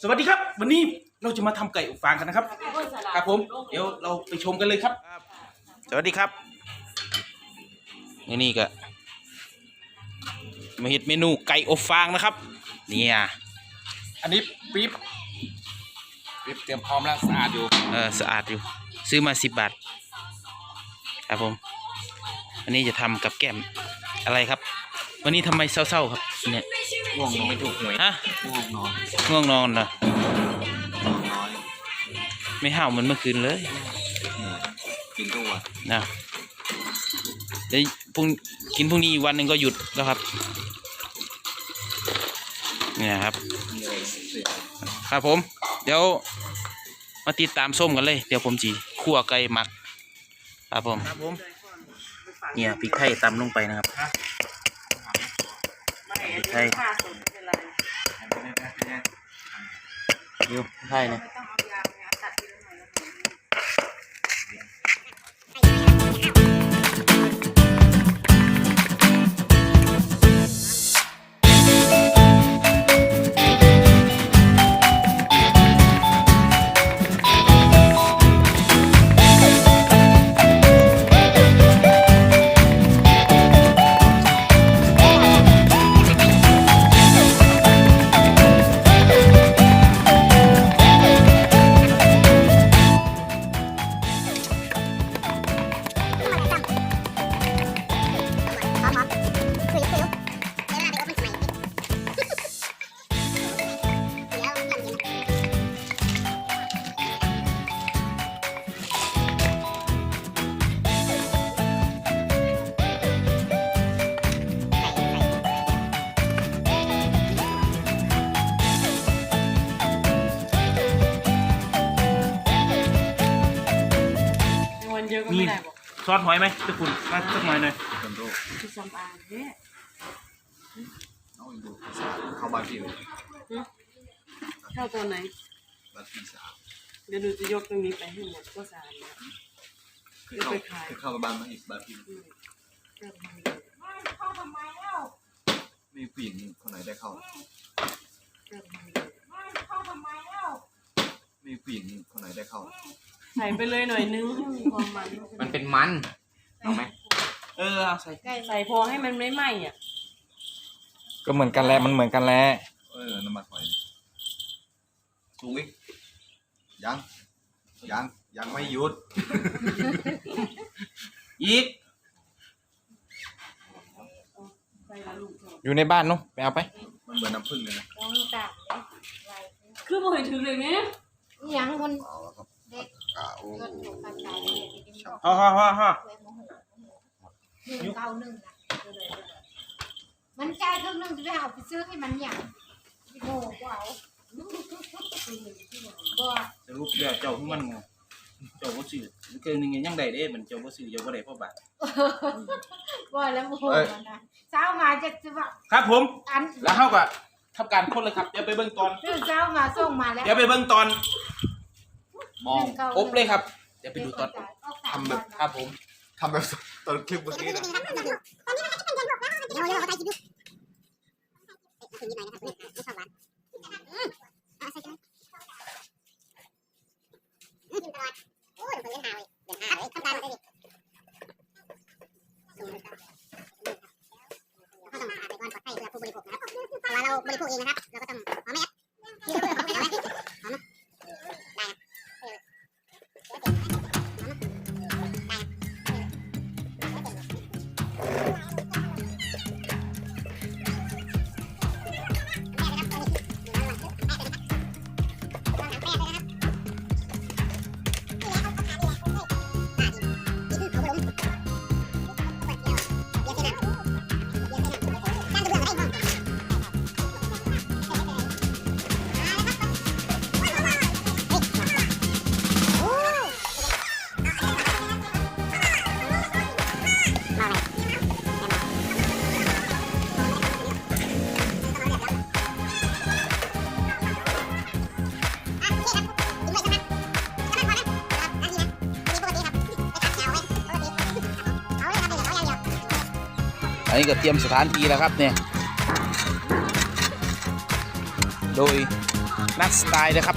สวัสดีครับ วันนี้เราจะมาทำไก่อบฟางกันนะครับ ครับผม เดี๋ยวเราไปชมกันเลยครับ สวัสดีครับ นี่นี่ก็มาเห็ดเมนูไก่อบฟางนะครับ เนี่ย อันนี้ปี๊บปี๊บเตรียมพร้อมแล้วสะอาดอยู่ เออสะอาดอยู่ ซื้อมาสิบบาท ครับผม อันนี้จะทำกับแก้มอะไรครับ วันนี้ทำไมเศร้าๆครับ เนี่ยง่วงนอนไม่ถูกหวยฮะง่วงนอนง่วงนอนเหรอนอนน้อยไม่ห้าวเหมือนเมื่อคืนเลยกินทุกวันนะเดี๋ยวพรุ่งกินพรุ่งนี้อีกวันหนึ่งก็หยุดแล้วครับ เนี่ยครับมีอะไรเสียครับผม เดี๋ยวมาติดตามส้มกันเลย เดี๋ยวผมจีคั่วไก่หมัก ครับผมครับผมเนี่ยพริกไทยตำลงไปนะครับ พริกไทยเดี๋ยวพริกไทยเนี่ย วันเยอะก็มีไม่ได้บอกซอสหอยไหมตะคุณมาสักหน่อยหน่อยคนโรคคือสำอางเนี่ยน้องดูภาษาเข้าบ้านพี่เลยเข้าตัวไหนบ้านพี่สาวเดี๋ยวดูจะยกตรงนี้ไปให้หมดก็สามแล้วคือเข้าคือเข้ามาบ้านมาอีกบ้านพี่อืมเริ่มทำเลยไม่มีผู้หญิงคนไหนได้เข้าเริ่มทำเลยไม่มีผู้หญิงคนไหนได้เข้า ใส่ไปเลยหน่อยนึงให้มีความมันมันเป็นมันเอาไหมเออเอาใส่ใส่พอให้มันไม่ไหม้อะก็เหมือนกันแหละมันเหมือนกันแหละเออน้ำมันหอยสูงอีกยังยังยังไม่หยุด อีกใส่ละลูกเถอะอยู่ในบ้านเนาะไปเอาไป มันเหมือนน้ำผึ้งเลยนะคือบ่เห็นถึงเลยเนี่ยยังมันเอาแล้วครับ เด็กกะโอ้รถถูกกระจายเลยทีนี้ฮ่าฮ่าฮ่าฮ่าหนึ่งเก้าหนึ่งนะมันใจายครึ่งหนึ่งจะได้เอาไปซื้อให้มันอย่างโง่กว่าเอาก็สรุปแล้วเจ้าคือมันไงเจ้าบ่ซื้อเครื่องหนึงยังได้เด้มันเจ้าบ่ซื้อเจ้าบ่ได้เพราะบาทก็แล้วโมโหมันนะเช้ามาจะจะว่าครับผมอันแล้วเฮาก็ทำการคนเลยครับเดี๋ยวไปเบิ่งตอนคือเช้ามาส่งมาแล้วเดี๋ยวไปเบิ่งตอน มองอบเลยครับ เดี๋ยวไปดูตอนอบทำแบบครับผม ทำแบบตอนคลิปเมื่อกี้นะเรา นนี้ก็เตรียมสถานที่แล้วครับเนี่ย โดยนักสไตล์นะครับ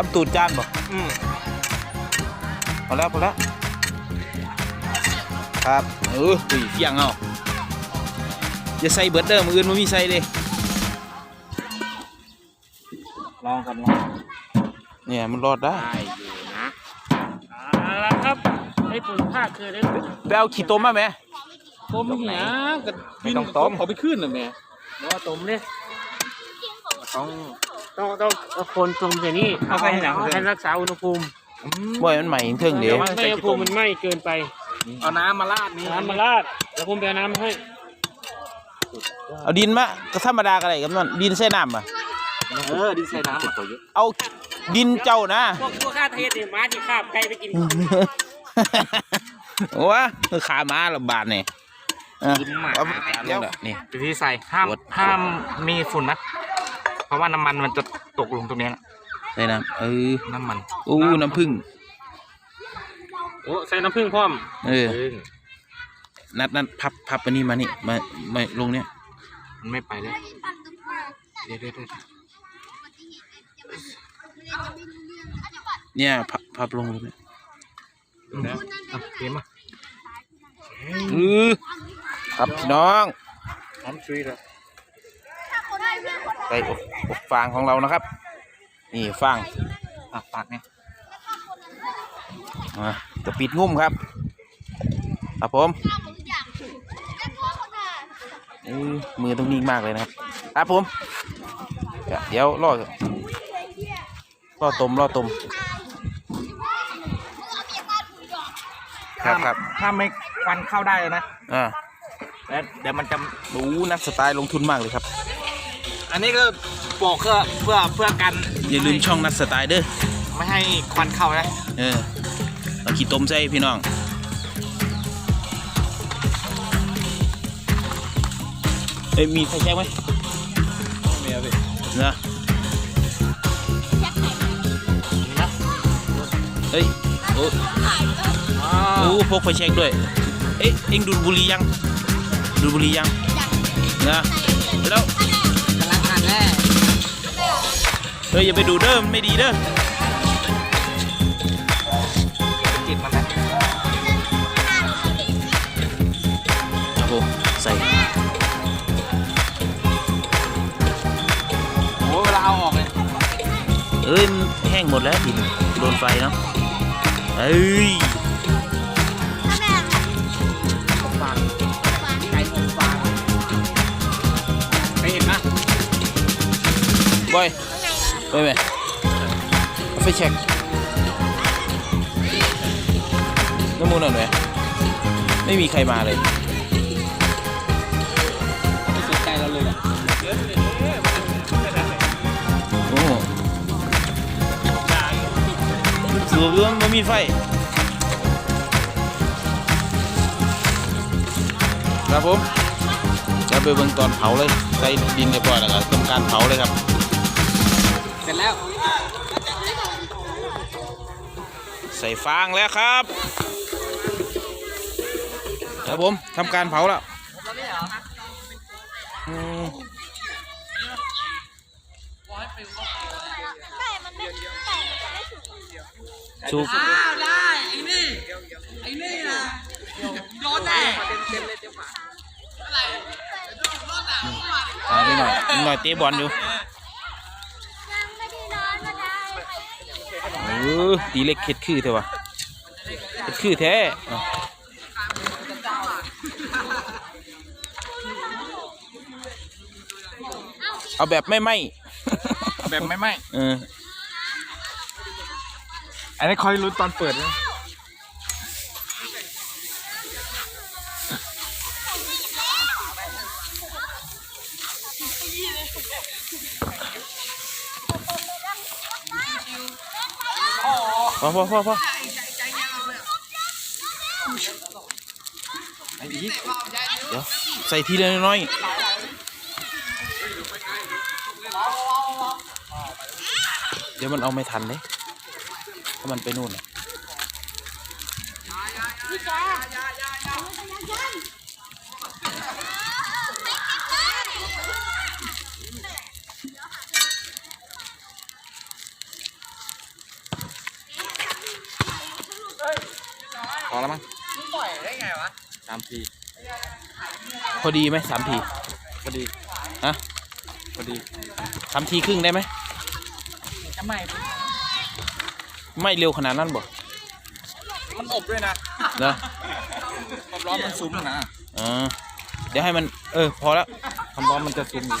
ทำตูดจานบ่อืมพอแล้วพอแล้วครับเอออุ้ยเฟียงเอาอย่าใส่เบิร์ดเดิมออื่นมันมีใส่เลยลองกันลองเนี่ยมันรอดได้ได้อยู่นะเอาละครับไอ้ปุ่นผ้าคือได้ไปเอาขี้ต้มมาไหมต้มเหียกับไม่ต้องต้ม เอาไปขึ้นน่ะแม่เดี๋ยวเอาต้มเลยต้อง ต้องต้องเอาคนต้มเดี๋ยวนี้เอาไปให้หนังให้รักษาอุณหภูมิบ่อยมันใหม่เทิงเดี๋ยวไม่ให้อุณหภูมิมันไหม้เกินไปเอาน้ำมาราดนี่น้ำมาราดเดี๋ยวผมไปเอาน้ำมาให้เอาดินมาก็ธรรมดาก็ได้กับนั่นดินใส่น้ำอะเออดีใส่น้ำตัวเยอะเอาดินเจ้านะ พวกพวกข้าเทศเนี่ยม้าที่ข้าบไก่ไปกินโอ้วขาม้าละบาทเนี่ยอะกินหมาเอาเดี๋ยวนี่ วิธีใส่ห้ามกดห้ามมีฝุ่นนะ เพราะว่าน้ำมันมันจะตกลงตรงเนี้ยนะใส่น้ำเออน้ำมันอู้น้ำผึ้งโอ้ใส่น้ำผึ้งพร้อมเออเออนัดนัดพับพับอันนี้มานี่มามาลงเนี่ยมันไม่ไปเลยเดี๋ยวเดี๋ยวเดี๋ยวเนี่ยพับพับลงตรงนี้เอาเกมอะเออครับพี่น้องน้ำชุยเลย ใส่อบอบฟางของเรานะครับ นี่ฟางปากปากเนี่ยอะจะปิดงุ่มครับครับผมเออมือต้องนิ่งมากเลยนะครับครับผม เดี๋ยวรอรอต้มรอต้มครับครับถ้าไม่ควันเข้าได้เลยนะอ่าแล้วเดี๋ยวมันจะดูนักสไตล์ลงทุนมากเลยครับ อันนี้ก็บอกเพื่อเพื่อเพื่อกันอย่าลืมช่องนักสไตล์เด้อไม่ให้ควันเข้านะเออเอาขี้ต้มใส่พี่น้องเอ้ยมีไฟแช็กไหมไม่เอาสิเนะเฮ้ยโอ้โอ้พกไฟแช็กด้วยเอ๊ะเอ็งดูดบุหรี่ยังดูดบุหรี่ยังนะแล้ว เฮ้ยอย่าไปดูดเด้อมันไม่ดีเด้อจิตมันนะครับผมใส่โอ้เวลาเอาออกเลยเอ้ยมันแห้งหมดแล้วดินโดนไฟเนาะเอ้ย บอยไปไหมเอาไฟเช็คน้ำมูลหน่อยไหมไม่มีใครมาเลยไม่สนใจเราเลยอะโอ้โหสูบด้วยมันมีไฟครับผมจะไปเบิ่งตอนเผาเลยใส่ดินเรียบร้อยแล้วก็ทำการเผาเลยครับเสร็จ แล้ว ใส่ฟางแล้วครับครับผมทำการเผาแล้วอืมสุกอ่านิดหน่อยนิดหน่อยเตะบอลอยู่ ออตีเล็กเข็ดคือเถอะวะเข็ดคือแท้อะเอาแบบไม่ไหมแบบไม่ไหมเอออันนี้คอยลุ้นตอนเปิดนะ พอพอพอพอไอ้อีเดี๋ยวใส่ทีละน้อยเดี๋ยวมันเอาไม่ทันเลยถ้ามันไปนู่น น่ะพอแล้วมั้งสามทีพอดีไหมสามทีพอดีฮะพอดีสามทีครึ่งได้ไหมจะไม่ไม่เร็วขนาดนั้นบ่มันอบด้วยนะเนอะความร้อนมันซุ้มนะอ๋อเดี๋ยวให้มัน เออ พอแล้วความร้อนมันจะซุ้มอยู่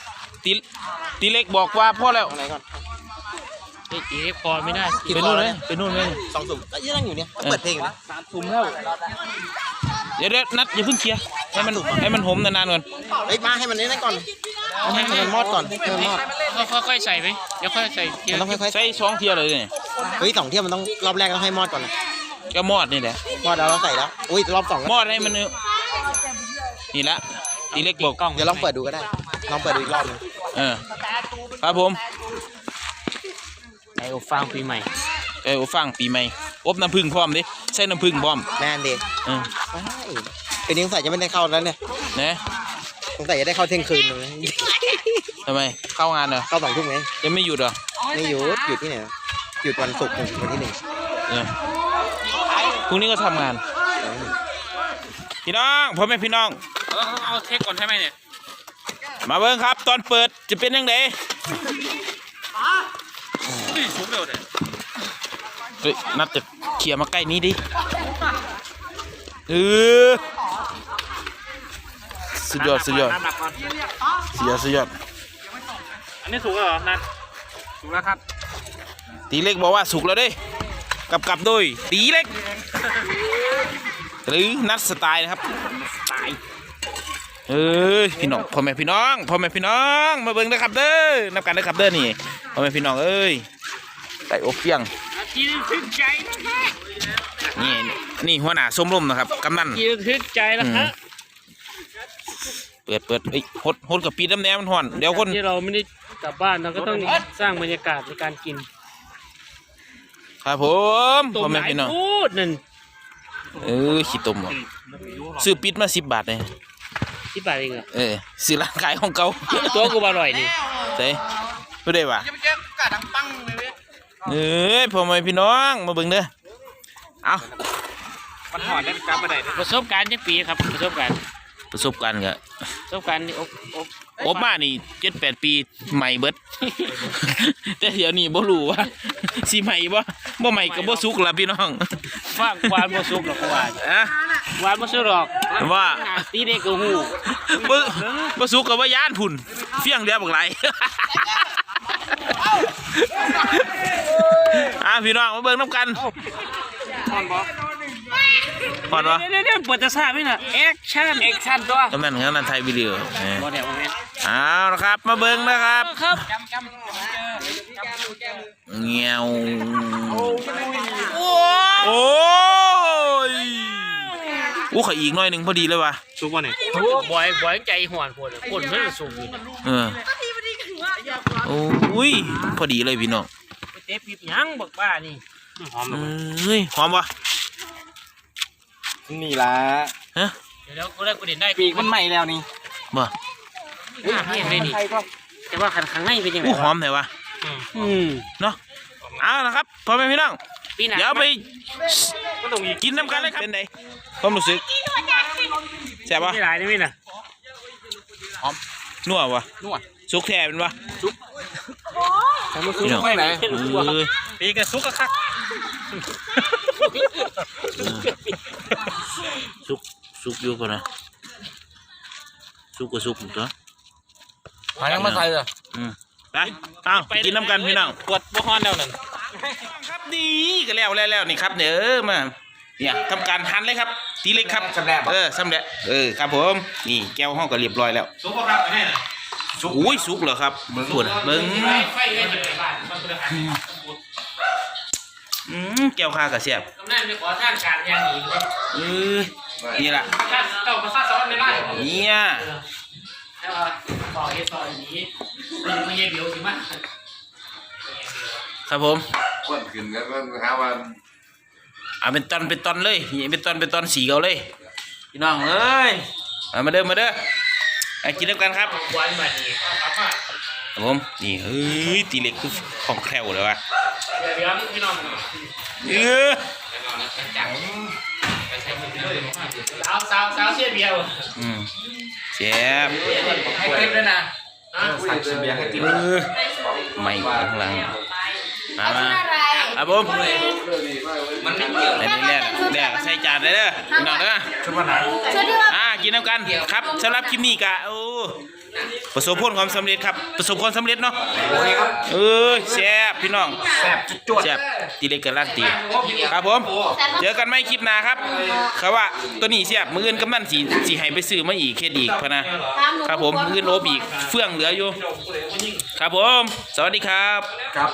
ตีเล็กบอกว่าพ่อแล้วไอ้ตีเล็กพอไม่ได้ไปนู่นเลยไปนู่นเลยสองสุ่มก็ยังนั่งอยู่เนี่ยเปิดเพลงอยู่นะสามซุ้มแล้วเดี๋ยวเดี๋ยวนัดอย่าเพิ่งเคลียร์ให้มันให้มันหอมนานๆก่อนเฮ้ยมาให้มันนี่นั่นก่อนให้มันมอดก่อนให้มันมอดค่อยๆใส่ไปเดี๋ยวค่อยใส่เยมันอะต้องค่อยใส่สองเทียร์เลยเนี่ยๆเฮ้ยสองเที่ยวมันต้องรอบแรกต้องให้มอดก่อนนะก็มอดนี่แหละมอดแล้วเราใส่แล้วอุ้ยรอบสองก็มอดให้มันนี่ละตีเล็กบอกเดี๋ยวลองเปิดดูก็ได้ลองเปิดดูอีกรอบหนึง เออ ครับผมไอโอฟางปีใหม่เออฟังปีใหม่ อบน้ำผึ้งพร้อมดิใส่น้ำผึ้งพร้อมแม่นเด็กเออคืนนี้สงสัยจะไม่ได้เข้าแล้วเนี่ยนะสงสัยจะได้เข้าเที่ยงคืนเลยทำไม เข้างานเหรอ เข้าสองทุ่มไงยังไม่หยุดเหรอ ไม่หยุด หยุดที่ไหน หยุดวันศุกร์ถึงวันที่หนึ่งเออพรุ่งนี้ก็ทำงาน พี่น้องพ่อแม่พี่น้อง เอาเทคก่อนใช่ไหมเนี่ย มาเบิ้งครับ ตอนเปิดจะเป็นยังไงสูงเร็วเลยเฮ้ยนัดจะเขี่ยมาใกล้นี้ดิเออสุดยอดสุดยอดน้ำหนักก่อนสุดยอดสุดยอดอันนี้สูงแล้วเหรอนัดสูงแล้วครับ ตีเล็กบอกว่าสุกแล้วเด้กลับกลับโดยตีเล็กหรือนัดสไตล์นะครับสไตล์ เอ้ยพี่น้องพ่อแม่พี่น้องพ่อแม่พี่น้องมาเบิ่งนะครับเด้อนับกันเด้อครับเด้อนี่พ่อแม่พี่น้องเอ้ยได้อบเฟียงนาทีนึงถึงใจนะครับนี่นี่หัวหน้าส้มลมนะครับกำนันนาทีนึงถึงใจแล้วครับเปิดเปิดเอ้ยหดหดกับปีน้ำแหนมมันห่อนเดี๋ยวคนที่เราไม่ได้กลับบ้านเราก็ต้องสร้างบรรยากาศในการกินครับผมตัวพ่อไหนแม่พี่น้องพูดนั่นเออขี้ตุ่มบ่ซื้อปิดมาสิบบาทเลย ที่บาทเองเหรอเออซื้อร้านขายของเก่าตัวกูอร่อยนี่เซ่ไม่ได้ว่ะเอ้ยพ่อแม่พี่น้องมาเบิ่งเด้อเอามันหอดได้จับมาได้ประสบการณ์จังปีครับประสบการณ์ประสบการณ์ก็ประสบการณ์นี่อบอบ อบมานี่เจ็ดแปดปีใหม่เบิด แต่เดี๋ยวนี้บ่รู้ว่าสิใหม่บ่บ่ใหม่ก็บ่สุกล่ะพี่น้องฟางควานบ่สุกหรอกว่าอะวานบ่สุกหรอกว่าตีเด็กก็ฮู้บ่บ่สุกก็บ่ย่านพุ่นเฟียงเดียวบักไหลอะพี่น้องมาเบิ่งน้ำกันพอนบ่พอดวะเดี๋ยวเดี๋ยวเปิดจะทราบไหมน่ะแอคชั่นแอคชั่นตัวตำนั้นงั้นนั่นไทยวิดีโอเออบ่แถวบ่แม่น เอาละครับ มาเบิ่งนะครับครับเงี้ยวโอ้ยอู้ขออีกหน่อยหนึ่งพอดีเลยว่ะซุปวะเนี่ยบ่อยบ่อยใจหวนคนคนเพิ่นสูงอยู่เออโอ้ยพอดีเลยพี่น้องไปเตะปีบหยังบักบ้านี่หอมเฮ้ยหอมปะนี่ละฮะเดี๋ยวกูได้กูเด่นได้ปีกมันใหม่แล้วนี่บ่ หน้าเพี้ยนเลยนี่ แต่ว่าข้างในเป็นยังไงอู้หอมไหนวะอืมเนาะเอาละครับพ่อแม่พี่น้องปีหน้าเดี๋ยวไปก็ต้องอีกกินน้ำกันเลยครับเป็นไงความรู้สึกแซ่บปะไม่หลายนี่มิน่ะนัววะนัวสุกแท้เป็นปะทำมาซื้อพี่น้องไปไหนเอ้ยปีกระซุกกะคักสุกสุกอยู่ก่อนนะสุกก็สุกตัว หายังมาใส่เลยอืมไปเอาไปกินน้ำกันพี่น้องกดบ่ฮ้อนแล้วนั่นครับนี่ก็แล้วแล้วแล้วนี่ครับเดี๋ยวมาเนี่ยทำการหั่นเลยครับ ตีเล็กครับสำแดงเออสำเร็จเออครับผมนี่แก้วห้องก็เรียบร้อยแล้วซุกบ่ครับให้น่ะอุ้ยสุกเหรอครับปวดเบิ้งไฟให้ในบ้านมันเป็นอาหารอืมแก้วข้ากับเสียบกำนันไปขอทางการอย่างนี้เลยเออนี่แหละถ้าเจ้ามาซาซ้อนในบ้านเนี่ย แล้วต่อเฮ็ดต่ออย่างนี้ไม่ใช่เดี๋ยวสิมาครับผมก้นขึ้นแล้วก็หาว่าเอาเป็นตอนเป็นตอนเลยนี่เป็นตอนเป็นตอนสีเขาเลยพี่น้องเอ้ยมามาเด้อมาเด้อไปกินน้ำกันครับวันมานี่ครับว่าครับผมนี่เฮ้ยตีเล็กคือของแคล่วเลยวะเดี๋ยวเดี๋ยวพี่น้องเออจังสาวสาวสาวเชียร์เบียวอืม เสียบให้คลิปด้วยนะอะใส่เบียร์ให้กินเออไม่ข้างหลังมามาอะไรครับผมมันไม่เกี่ยวแรกแรกแรกใส่จานเลยเด้อพี่น้องเด้อชุดวันไหนช่วยด้วยอ่ากินน้ำกันครับสำหรับคลิปนี้กะโอ้ ประสบผลความสำเร็จครับ ประสบความสำเร็จเนาะโอ้ยครับเออแซ่บพี่น้องแซ่บจุดแซ่บตีเล็กกับลาดตีครับผมเจอกันไม่คลิปหน้าครับเขาว่าตัวนี้แซ่บมืออื่นกำนันสีสีให้ไปซื้อมาอีกเคสอีกพะนะครับผมมืออื่นโอบอีกเฟื่องเหลืออยู่ ครับผม สวัสดีครับครับ